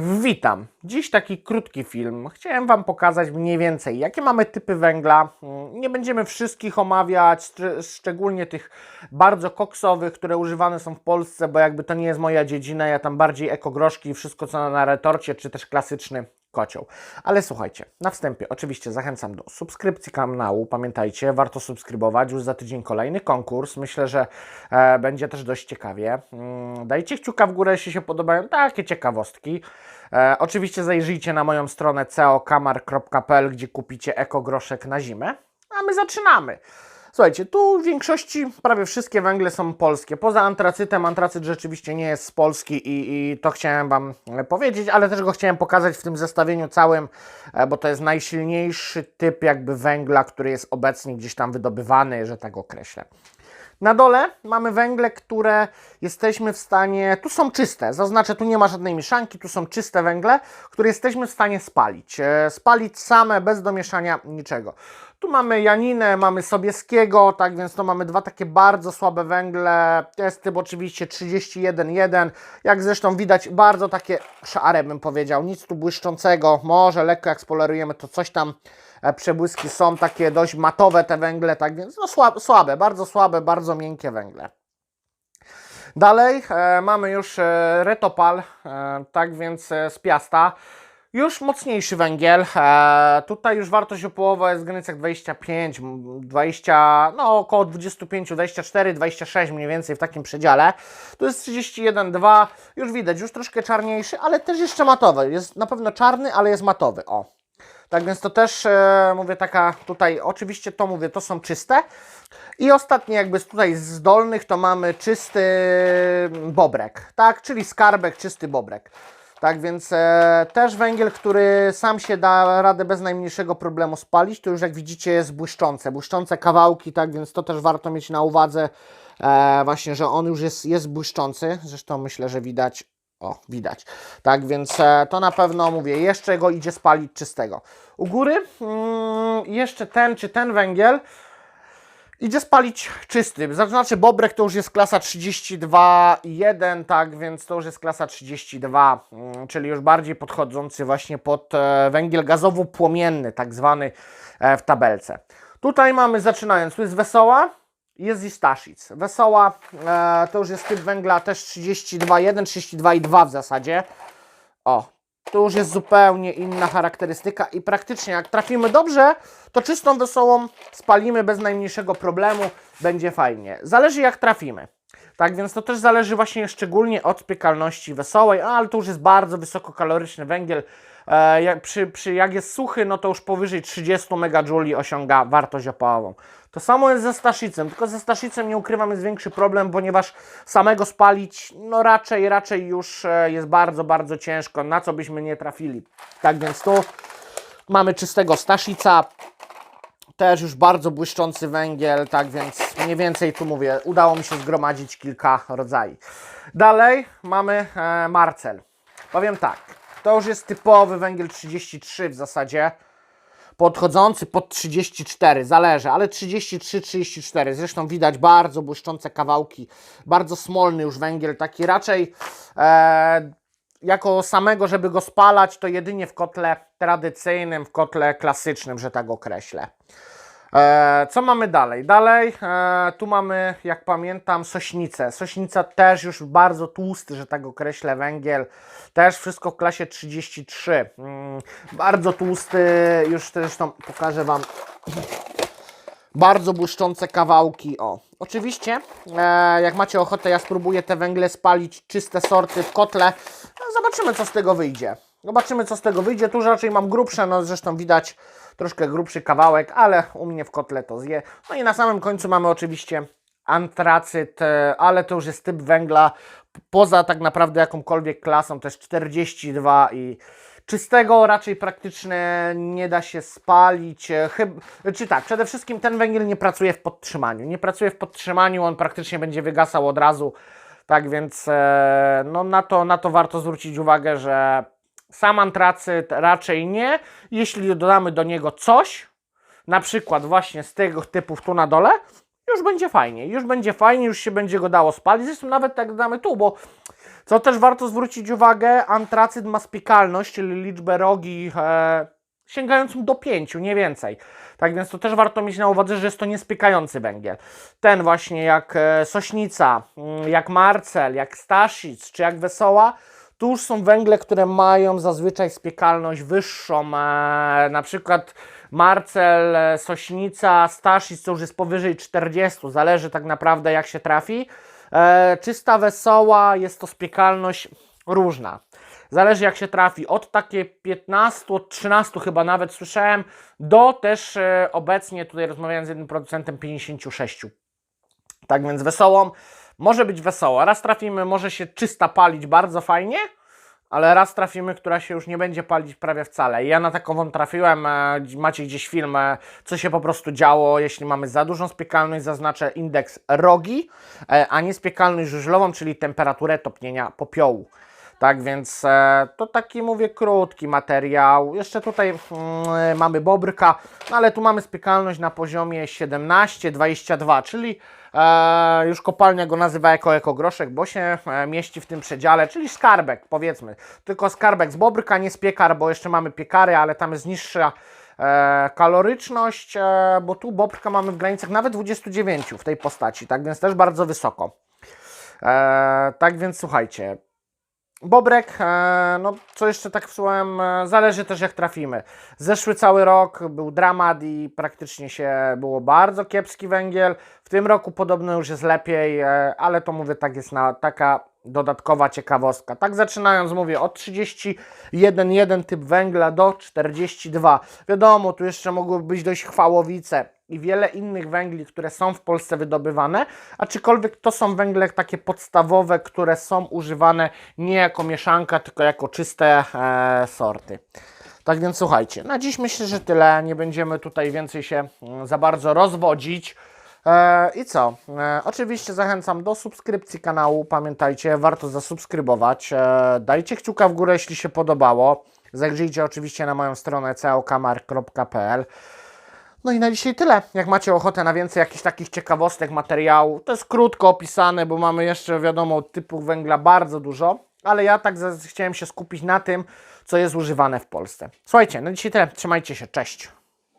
Witam. Dziś taki krótki film. Chciałem Wam pokazać mniej więcej, jakie mamy typy węgla. Mm, Nie będziemy wszystkich omawiać, szcz- szczególnie tych bardzo koksowych, które używane są w Polsce, bo jakby to nie jest moja dziedzina, ja tam bardziej ekogroszki wszystko co na retorcie, czy też klasyczny kocioł. Ale słuchajcie, na wstępie oczywiście zachęcam do subskrypcji kanału. Pamiętajcie, warto subskrybować. Już za tydzień kolejny konkurs. Myślę, że e, będzie też dość ciekawie. Mm, dajcie kciuka w górę, jeśli się podobają takie ciekawostki. E, oczywiście zajrzyjcie na moją stronę ceokamar.pl, gdzie kupicie ekogroszek na zimę. A my zaczynamy. Słuchajcie, tu w większości prawie wszystkie węgle są polskie. Poza antracytem, antracyt rzeczywiście nie jest z Polski i, i to chciałem Wam e, powiedzieć, ale też go chciałem pokazać w tym zestawieniu całym, e, bo to jest najsilniejszy typ jakby węgla, który jest obecnie gdzieś tam wydobywany, że tak określę. Na dole mamy węgle, które jesteśmy w stanie, tu są czyste, zaznaczę, tu nie ma żadnej mieszanki, tu są czyste węgle, które jesteśmy w stanie spalić. E, Spalić same, bez domieszania niczego. Tu mamy Janinę, mamy Sobieskiego, tak więc to mamy dwa takie bardzo słabe węgle. Jest typ oczywiście 31.1, jak zresztą widać, bardzo takie szare bym powiedział, nic tu błyszczącego, może lekko jak spolarujemy to coś tam przebłyski są takie dość matowe te węgle, tak więc no słabe, bardzo słabe, bardzo miękkie węgle. Dalej e, mamy już e, retopal, e, tak więc e, z piasta. Już mocniejszy węgiel. E, tutaj już wartość opołowa jest w granicach 25, m, 20, no około 25, 24, 26 mniej więcej w takim przedziale. Tu jest 31,2, już widać, już troszkę czarniejszy, ale też jeszcze matowy. Jest na pewno czarny, ale jest matowy. O. Tak więc to też, e, mówię, taka tutaj, oczywiście to mówię, to są czyste. I ostatnie jakby tutaj z dolnych to mamy czysty bobrek, tak, czyli skarbek, czysty bobrek. Tak więc e, też węgiel, który sam się da radę bez najmniejszego problemu spalić, to już jak widzicie jest błyszczące, błyszczące kawałki, tak więc to też warto mieć na uwadze e, właśnie, że on już jest, jest błyszczący, zresztą myślę, że widać, o widać, tak więc e, to na pewno mówię, jeszcze go idzie spalić czystego. U góry mm, jeszcze ten czy ten węgiel Idzie spalić czysty. Znaczy Bobrek to już jest klasa 32.1, tak więc to już jest klasa 32, mm, czyli już bardziej podchodzący właśnie pod e, węgiel gazowo-płomienny, tak zwany e, w tabelce. Tutaj mamy, zaczynając, tu jest Wesoła, jest i Staszic. Wesoła e, to już jest typ węgla też 32.1, 32.2 w zasadzie. O, to już jest zupełnie inna charakterystyka i praktycznie jak trafimy dobrze, to czystą wesołą spalimy bez najmniejszego problemu, będzie fajnie. Zależy jak trafimy. Tak więc to też zależy właśnie szczególnie od piekalności wesołej, ale to już jest bardzo wysokokaloryczny węgiel. E, jak, przy, przy, jak jest suchy, no to już powyżej 30 MJ osiąga wartość opałową. To samo jest ze Staszicem, tylko ze Staszicem nie ukrywam jest większy problem, ponieważ samego spalić, no raczej, raczej już e, jest bardzo, bardzo ciężko, na co byśmy nie trafili. Tak więc tu mamy czystego Staszica, też już bardzo błyszczący węgiel, tak więc mniej więcej tu mówię, udało mi się zgromadzić kilka rodzajów. Dalej mamy e, Marcel. Powiem tak, to już jest typowy węgiel 33 w zasadzie, podchodzący pod 34, zależy, ale 33-34. Zresztą widać bardzo błyszczące kawałki, bardzo smolny już węgiel, taki raczej e, jako samego, żeby go spalać, to jedynie w kotle tradycyjnym, w kotle klasycznym, że tak określę. E, co mamy dalej? Dalej e, tu mamy, jak pamiętam, sośnicę. Sośnica też już bardzo tłusty, że tak określę, węgiel. Też wszystko w klasie 33. Mm, bardzo tłusty, już zresztą pokażę Wam bardzo błyszczące kawałki. O, oczywiście, e, jak macie ochotę, ja spróbuję te węgle spalić, czyste sorty w kotle. No, zobaczymy, co z tego wyjdzie. Zobaczymy, co z tego wyjdzie. Tu raczej mam grubsze, no zresztą widać troszkę grubszy kawałek, ale u mnie w kotle to zje. No i na samym końcu mamy oczywiście antracyt, e, ale to już jest typ węgla poza tak naprawdę jakąkolwiek klasą, też 42 i czystego raczej praktycznie nie da się spalić. e, czy tak, przede wszystkim ten węgiel nie pracuje w podtrzymaniu. Nie pracuje w podtrzymaniu, on praktycznie będzie wygasał od razu. Tak więc e, no na, to, na to warto zwrócić uwagę, że sam antracyt raczej nie. Jeśli dodamy do niego coś, na przykład właśnie z tego typów tu na dole, już będzie fajnie, już będzie fajnie, już się będzie go dało spalić. Zresztą nawet tak damy tu, bo co też warto zwrócić uwagę, antracyt ma spiekalność, czyli liczbę rogi e, sięgającą do 5, nie więcej. Tak więc to też warto mieć na uwadze, że jest to niespiekający węgiel. Ten właśnie jak e, Sośnica, mm, jak Marcel, jak Stasic czy jak Wesoła, tu już są węgle, które mają zazwyczaj spiekalność wyższą. E, na przykład Marcel, e, Sośnica, Stasic to już jest powyżej 40, zależy tak naprawdę jak się trafi. E, czysta wesoła jest to spiekalność różna. Zależy jak się trafi. Od takie 15, od 13 chyba nawet słyszałem, do też obecnie tutaj rozmawiałem z jednym producentem 56. Tak więc wesołą może być wesoła. Raz trafimy, może się czysta palić bardzo fajnie, ale raz trafimy, która się już nie będzie palić prawie wcale. Ja na takową trafiłem, e, macie gdzieś film, e, co się po prostu działo, jeśli mamy za dużą spiekalność, zaznaczę indeks rogi, e, a nie spiekalność żużlową, czyli temperaturę topnienia popiołu. Tak więc e, to taki mówię krótki materiał. Jeszcze tutaj mm, mamy bobrka, no ale tu mamy spiekalność na poziomie 17-22, czyli e, już kopalnia go nazywa jako ekogroszek, bo się e, mieści w tym przedziale, czyli skarbek powiedzmy. Tylko skarbek z bobryka, nie z piekar, bo jeszcze mamy piekary, ale tam jest niższa kaloryczność, bo tu bobrka mamy w granicach nawet 29 w tej postaci, tak więc też bardzo wysoko. Tak więc słuchajcie, Bobrek, e, no co jeszcze tak wsłuchałem, e, zależy też jak trafimy. Zeszły cały rok był dramat i praktycznie się było bardzo kiepski węgiel. W tym roku podobno już jest lepiej, e, ale to mówię tak jest na taka dodatkowa ciekawostka. Tak zaczynając mówię od 31,1 typ węgla do 42. Wiadomo, tu jeszcze mogłyby być dość chwałowice i wiele innych węgli, które są w Polsce wydobywane, aczkolwiek to są węgle takie podstawowe, które są używane nie jako mieszanka, tylko jako czyste e, sorty. Tak więc słuchajcie, na dziś myślę, że tyle. Nie będziemy tutaj więcej się mm, za bardzo rozwodzić. E, I co? E, oczywiście zachęcam do subskrypcji kanału. Pamiętajcie, warto zasubskrybować. E, dajcie kciuka w górę, jeśli się podobało. Zajrzyjcie oczywiście na moją stronę caokamar.pl. No i na dzisiaj tyle. Jak macie ochotę na więcej jakichś takich ciekawostek, materiału, to jest krótko opisane, bo mamy jeszcze, wiadomo, typów węgla bardzo dużo, ale ja tak chciałem się skupić na tym, co jest używane w Polsce. Słuchajcie, na dzisiaj tyle. Trzymajcie się. Cześć.